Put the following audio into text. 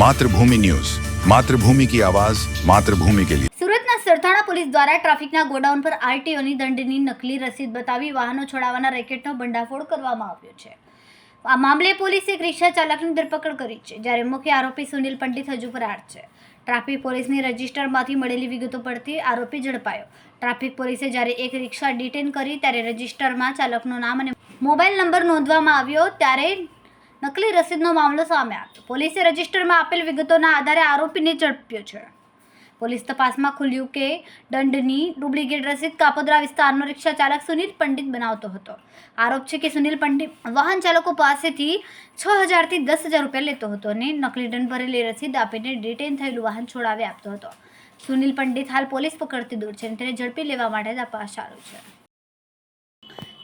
Mathrubhumi news. Mathrubhumi કી આવાજ, માતૃભૂમિ કે લિયે સુરતના સરથાણા પોલીસ દ્વારા ટ્રાફિકના ગોડાઉન પર આરટીઓની દંડની નકલી રસીદ બતાવી વાહનો છોડાવવાના રેકેટનો ભંડાફોડ કરવામાં આવ્યો છે. આ મામલે પોલીસે એક રિક્ષા ચાલકની ધરપકડ કરી છે, જ્યારે મુખ્ય આરોપી સુનિલ પંડિત હજુ ફરાર છે. ટ્રાફિક પોલીસની રજિસ્ટરમાંથી મળેલી વિગતો પરથી આરોપી ઝડપાયો. ટ્રાફિક પોલીસે જ્યારે એક રિક્ષા ડિટેન કરી, ત્યારે રજિસ્ટરમાં ચાલકનું નામ અને મોબાઈલ નંબર નોંધવામાં આવ્યો, ત્યારે નકલી રસીદનો મામલો સામે આવ્યો. પોલીસે રજિસ્ટરમાં આપેલ વિગતોના આધારે આરોપીને ઝડપ્યો છે. પોલીસ તપાસમાં ખુલ્યું કે દંડની ડુપ્લિકેટ રસીદ કાપોદ્રા વિસ્તારનો રિક્ષા ચાલક સુનિલ પંડિત બનાવતો હતો. આરોપ છે કે સુનિલ પંડિત વાહન ચાલકો પાસેથી છ હજારથી દસ હજાર રૂપિયા લેતો હતો અને નકલી દંડ ભરેલી રસીદ આપીને ડિટેન થયેલું વાહન છોડાવી આપતો હતો. સુનિલ પંડિત હાલ પોલીસ પકડતી દૂર છે અને તેને ઝડપી લેવા માટે તપાસ ચાલુ છે.